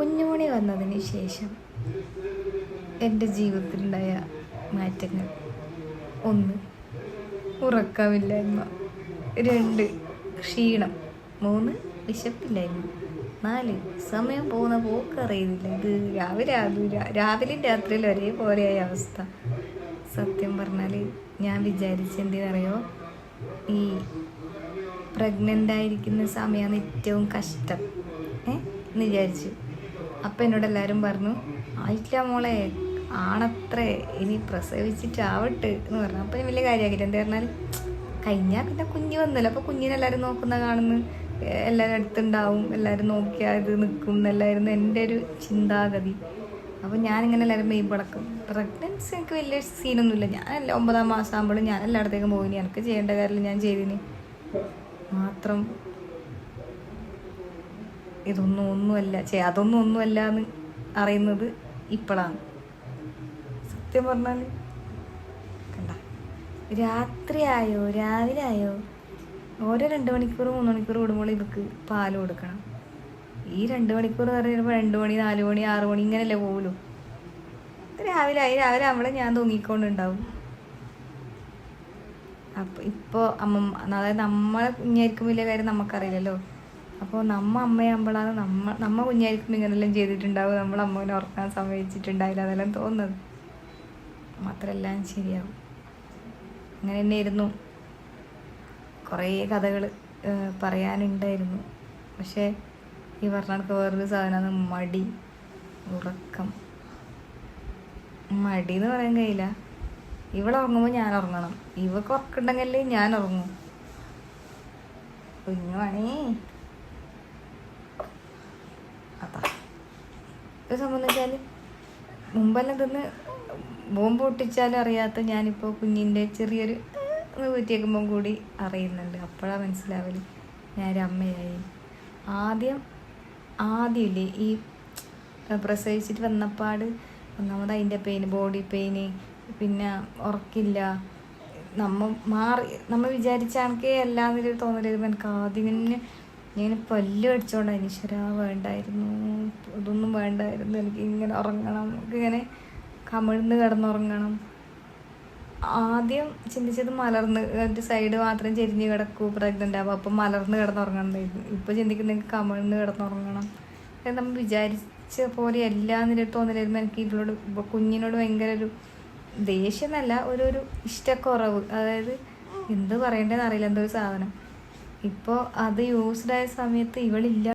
കുഞ്ഞുമണി വന്നതിന് ശേഷം എന്റെ ജീവിതത്തിലുണ്ടായ മാറ്റങ്ങൾ. ഒന്ന് ഉറക്കമില്ലായ്മ. രണ്ട് ക്ഷീണം. മൂന്ന് വിശപ്പില്ലായ്മ. നാല് സമയം പോകുന്ന പോക്കറിയുന്നില്ല ഇത് രാവിലെ അതും രാവിലെയും രാത്രിയിലും ഒരേപോലെയായ അവസ്ഥ. സത്യം പറഞ്ഞാൽ ഞാൻ വിചാരിച്ചെന്തിനറിയോ ഈ പ്രഗ്നന്റ് ആയിരിക്കുന്ന സമയമാണ് ഏറ്റവും കഷ്ടം. ഏ? എന്ന് വിചാരിച്ചു. അപ്പം എന്നോട് എല്ലാവരും പറഞ്ഞു ആയിട്ടില്ല മോളെ ആണത്രേ ഇനി പ്രസവിച്ചിട്ടാവട്ടെ എന്ന് പറഞ്ഞു. അപ്പം വലിയ കാര്യമാക്കില്ല എന്താ പറഞ്ഞാൽ കഴിഞ്ഞാൽ പിന്നെ കുഞ്ഞ് വന്നല്ലോ. അപ്പോൾ കുഞ്ഞിനെല്ലാവരും നോക്കുന്ന കാണുന്ന. എല്ലാവരും അടുത്തുണ്ടാവും. എല്ലാവരും നോക്കിയാൽ ഇത് നിൽക്കും എന്നല്ലായിരുന്നു എന്റെ ഒരു ചിന്താഗതി. അപ്പോൾ ഞാനിങ്ങനെ എല്ലാവരും മെയ് പടക്കും. പ്രഗ്നൻസി എനിക്ക് വലിയ സീനൊന്നുമില്ല. ഞാൻ ഒമ്പതാം മാസം ആകുമ്പോഴും ഞാൻ എല്ലായിടത്തേക്കും പോയിനി. എനിക്ക് ചെയ്യേണ്ട കാര്യം ഞാൻ ചെയ്തിന്. മാത്രം ഇതൊന്നും ഒന്നുമല്ല. ചേ അതൊന്നും ഒന്നുമല്ല എന്ന് അറിയുന്നത് ഇപ്പോഴാണ് സത്യം പറഞ്ഞാൽ കണ്ട. രാത്രിയായോ രാവിലെ ആയോ? ഓരോ രണ്ട് മണിക്കൂർ മൂന്ന് മണിക്കൂർ കൂടുമ്പോൾ ഇവക്ക് പാൽ കൊടുക്കണം. ഈ രണ്ട് മണിക്കൂർ പറയുമ്പോൾ രണ്ട് മണി നാല് മണി ആറ് മണി ഇങ്ങനെയല്ലേ പോകുള്ളൂ രാവിലെ ആയി രാവിലെ ആവുമ്പോൾ ഞാൻ തൂങ്ങിക്കൊണ്ടുണ്ടാവും. അപ്പോൾ ഇപ്പോ അമ്മ അതായത് നമ്മളെ കുഞ്ഞായിരിക്കും വലിയ കാര്യം നമുക്കറിയില്ലല്ലോ. അപ്പോൾ നമ്മ അമ്മയാകുമ്പോഴാണ് നമ്മ നമ്മ കുഞ്ഞായിരിക്കും ഇങ്ങനെല്ലാം ചെയ്തിട്ടുണ്ടാവും നമ്മൾ അമ്മവിനെ ഉറക്കാൻ സമ്മതിച്ചിട്ടുണ്ടായില്ല അതെല്ലാം തോന്നുന്നത്. മാത്രമെല്ലാം ശരിയാവും. അങ്ങനെ തന്നെ ആയിരുന്നു കുറേ കഥകൾ പറയാനുണ്ടായിരുന്നു. പക്ഷേ ഈ പറഞ്ഞ വേറൊരു സാധനമാണ് മടി ഉറക്കം. മടി എന്ന് പറയാൻ കഴിയില്ല. ഇവിടെ ഉറങ്ങുമ്പോൾ ഞാൻ ഉറങ്ങണം. ഇവക്ക് ഉറക്കുണ്ടെങ്കിലേ ഞാൻ ഉറങ്ങും. കുഞ്ഞുവാണേ അതാ ഇത് സംബന്ധിച്ചാൽ മുമ്പെല്ലാം തിന്ന് ബോംബ് പൊട്ടിച്ചാലും അറിയാത്ത ഞാനിപ്പോൾ കുഞ്ഞിന്റെ ചെറിയൊരു കുറ്റിയേക്കുമ്പം കൂടി അറിയുന്നുണ്ട്. അപ്പോഴാണ് മനസ്സിലാവൽ ഞാനൊരു അമ്മയായി. ആദ്യം ആദ്യമില്ലേ ഈ പ്രസവിച്ചിട്ട് വന്നപ്പാട് ഒന്നാമത് അതിന്റെ പെയിന് ബോഡി പെയിന് പിന്നെ ഉറക്കില്ല. നമ്മ മാറി നമ്മൾ വിചാരിച്ച കണക്കേ അല്ലാന്നൊരു തോന്നലായിരുന്നു എനിക്ക് ആദ്യം തന്നെ ഞാൻ പല്ല് അടിച്ചോണ്ടായിരുന്നു ഈശ്വര വേണ്ടായിരുന്നു. ഇതൊന്നും വേണ്ടായിരുന്നു. എനിക്ക് ഇങ്ങനെ ഉറങ്ങണം. എനിക്കിങ്ങനെ കമിഴ്ന്ന് കിടന്നുറങ്ങണം. ആദ്യം ചിന്തിച്ചത് മലർന്ന് ഒരു സൈഡ് മാത്രം ചെരിഞ്ഞ് കിടക്കൂ പ്രഗ്നന്റ് ആവും അപ്പം മലർന്ന് കിടന്നുറങ്ങണ്ടായിരുന്നു. ഇപ്പോൾ ചിന്തിക്കുന്ന എനിക്ക് കമിഴ്ന്ന് കിടന്നുറങ്ങണം. നമ്മൾ വിചാരിച്ച പോലെ എല്ലാ എന്നൊരു തോന്നലായിരുന്നു. എനിക്ക് ഇവളോട് കുഞ്ഞിനോട് ഭയങ്കര ഒരു ദേഷ്യം എന്നല്ല ഒരു ഒരു ഇഷ്ടക്കുറവ്. അതായത് എന്ത് പറയണ്ടെന്ന് അറിയില്ല എന്തോ ഒരു സാധനം. ഇപ്പോൾ അത് യൂസ്ഡ് ആയ സമയത്ത് ഇവളില്ല